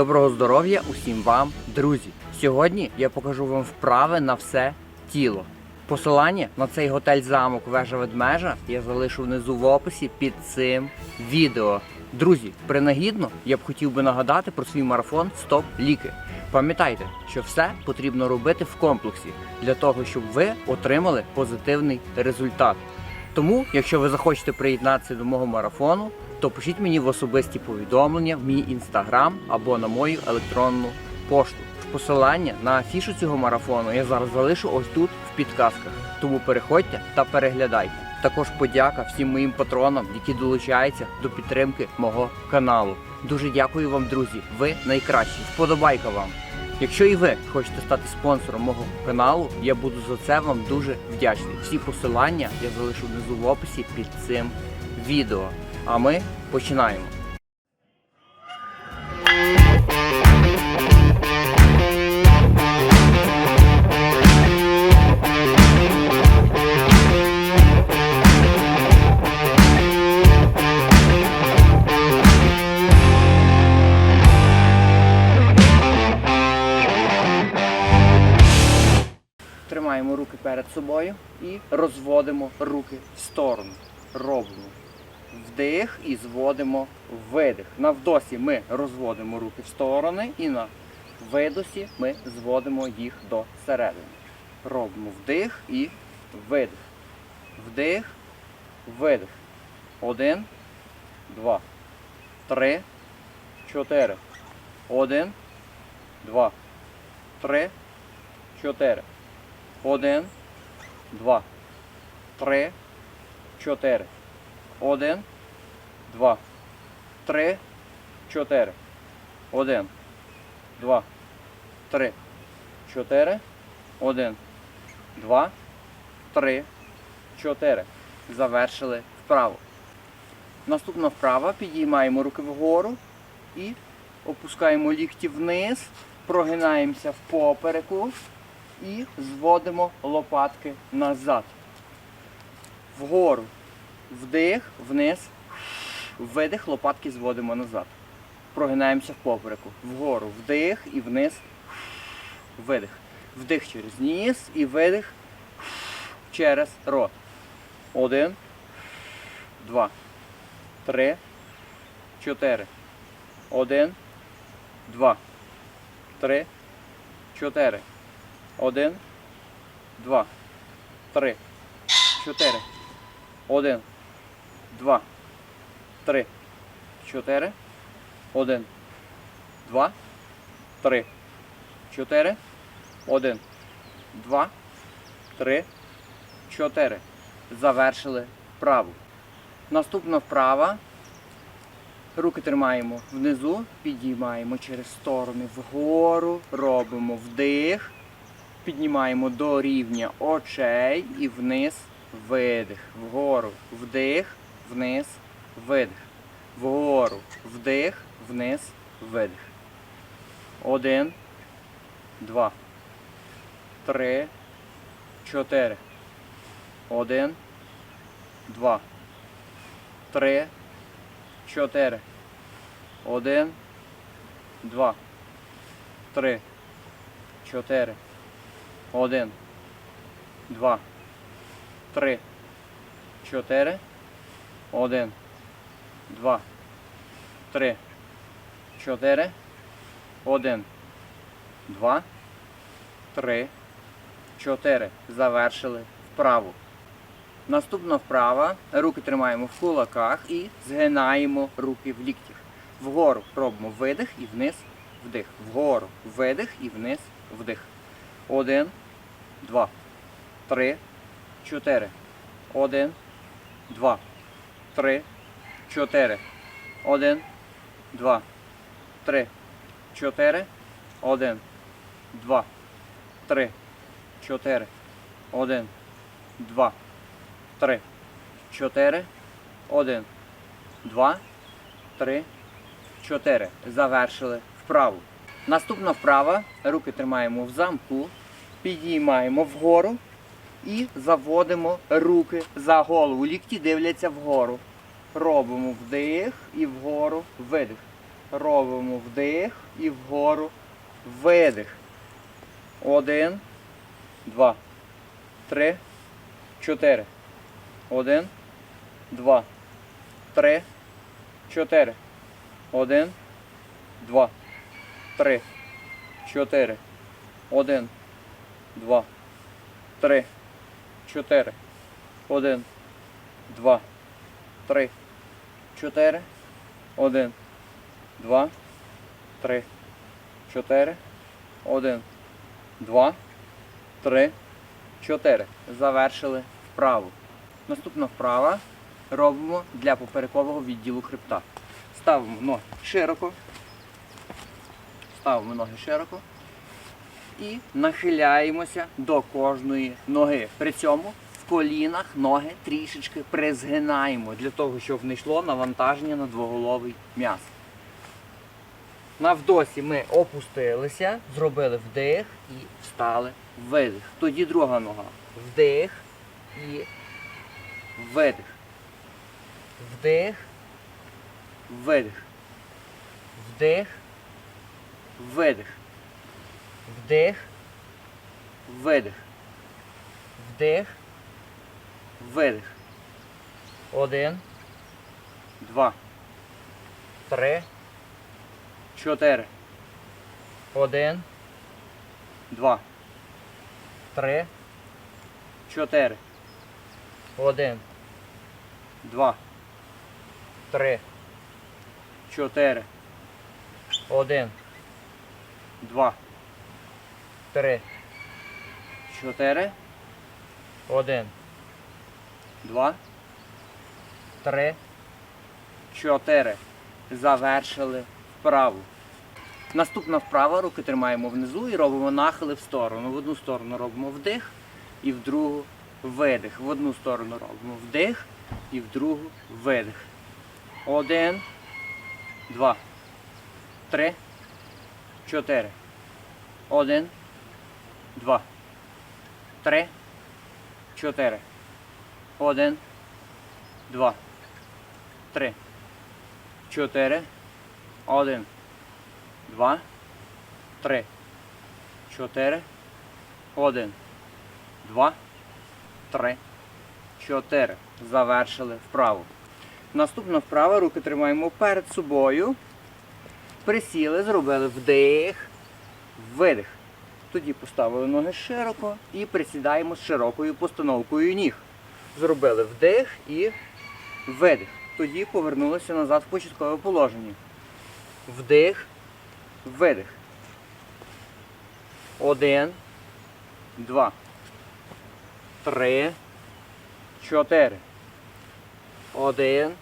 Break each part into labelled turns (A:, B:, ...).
A: Доброго здоров'я усім вам, друзі! Сьогодні я покажу вам вправи на все тіло. Посилання на цей готель замок вежа ведмежа я залишу внизу в описі під цим відео. Друзі, принагідно я б хотів би нагадати про свій марафон Стоп ліки. Пам'ятайте, що все потрібно робити в комплексі для того, щоб ви отримали позитивний результат. Тому, якщо ви захочете приєднатися до мого марафону, то пишіть мені в особисті повідомлення в мій інстаграм або на мою електронну пошту. Посилання на афішу цього марафону я зараз залишу ось тут в підказках. Тому переходьте та переглядайте. Також подяка всім моїм патронам, які долучаються до підтримки мого каналу. Дуже дякую вам, друзі. Ви найкращі. Вподобайка вам. Якщо і ви хочете стати спонсором мого каналу, я буду за це вам дуже вдячний. Всі посилання я залишу внизу в описі під цим відео. А ми починаємо. Тримаємо руки перед собою і розводимо руки в сторону. Робимо вдих і зводимо видих. На вдосі ми розводимо руки в сторони і на видосі ми зводимо їх до середини. Робимо вдих і видих. Вдих, видих. Один, два, три, чотири. Один, два, три, чотири. Один, два, три, чотири. Один, два, три, чотири. Один, два, три, чотири. Один, два, три, чотири. Завершили вправо. Наступна вправа. Підіймаємо руки вгору і опускаємо лікті вниз, прогинаємося в попереку і зводимо лопатки назад. Вгору. Вдих, вниз, видих, лопатки зводимо назад. Прогинаємося в попереку. Вгору. Вдих і вниз. Видих. Вдих через ніс і видих через рот. Один, два, три, чотири. Один, два, три, чотири. Один, два, три, чотири. Один, два, три, чотири. Один, два, три, чотири. Один, два, три, чотири. Завершили вправу. Наступна вправа. Руки тримаємо внизу, підіймаємо через сторони вгору, робимо вдих, піднімаємо до рівня очей і вниз видих. Вгору вдих, вниз, видих. Вгору вдих, вниз, видих. Один, два, три, чотири. Один, два, три, чотири. Один, два, три, чотири. Один, два, три, чотири. Один, два, три, чотири. Один, два, три, чотири. Завершили вправу. Наступна вправа. Руки тримаємо в кулаках і згинаємо руки в ліктях. Вгору робимо видих і вниз вдих. Вгору видих і вниз вдих. Один, два, три, чотири. Один, два, три, чотири. Один, два, три, чотири. Один, два, три, чотири. Один, два, три, чотири. Один, два, три, чотири. Завершили вправу. Наступна вправа. Руки тримаємо в замку, підіймаємо вгору і заводимо руки за голову. Лікті дивляться вгору. Робимо вдих і вгору видих. робимо вдих і вгору видих. Один, два, три, чотири. Один, два, три, чотири. Один, два, три, чотири. Один, два, три, чотири. Один, два, три, чотири. Один, два, три, чотири. Один, два, три, чотири. Завершили вправу. Наступна вправа робимо для поперекового відділу хребта. Ставимо ноги широко. Ставимо ноги широко. І нахиляємося до кожної ноги. При цьому колінах ноги трішечки призгинаємо для того, щоб не йшло навантаження на двоголовий м'яз. На вдосі ми опустилися, зробили вдих і встали видих. Тоді друга нога. Вдих і видих. Вдих, видих. Вдих, видих. Вдих, видих. Вдих, видих. Один, два, три, чотири. Один, два, три, чотири. Один, два, три, чотири. Один, два, три, чотири. Один, два, три, чотири. Завершили вправу. Наступна вправа, руки тримаємо внизу і робимо нахили в сторону. В одну сторону робимо вдих і в другу видих. В одну сторону робимо вдих і в другу видих. Один, два, три, чотири. Один, два, три, чотири. Один, два, три, чотири. Один, два, три, чотири. Один, два, три, чотири. Завершили вправу. Наступна вправа, руки тримаємо перед собою. Присіли, зробили вдих, видих. Тоді поставили ноги широко і присідаємо з широкою постановкою ніг. Зробили вдих і видих. Тоді повернулися назад в початкове положення. Вдих, видих. Один, два, три, чотири. Один,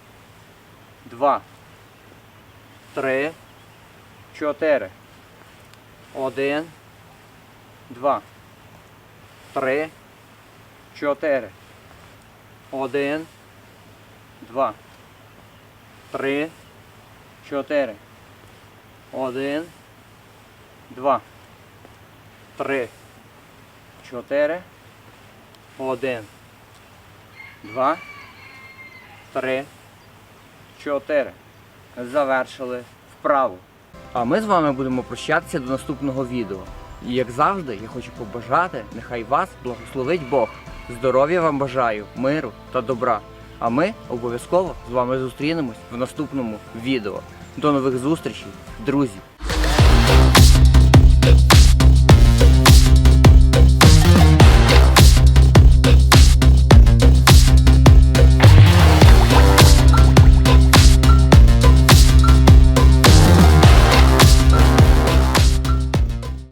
A: два, три, чотири. Один, два, три, чотири. Один, два, три, чотири. Один, два, три, чотири. Один, два, три, чотири. Завершили вправу. А ми з вами будемо прощатися до наступного відео. І як завжди, я хочу побажати, нехай вас благословить Бог. Здоров'я вам бажаю, миру та добра. А ми обов'язково з вами зустрінемось в наступному відео. До нових зустрічей, друзі!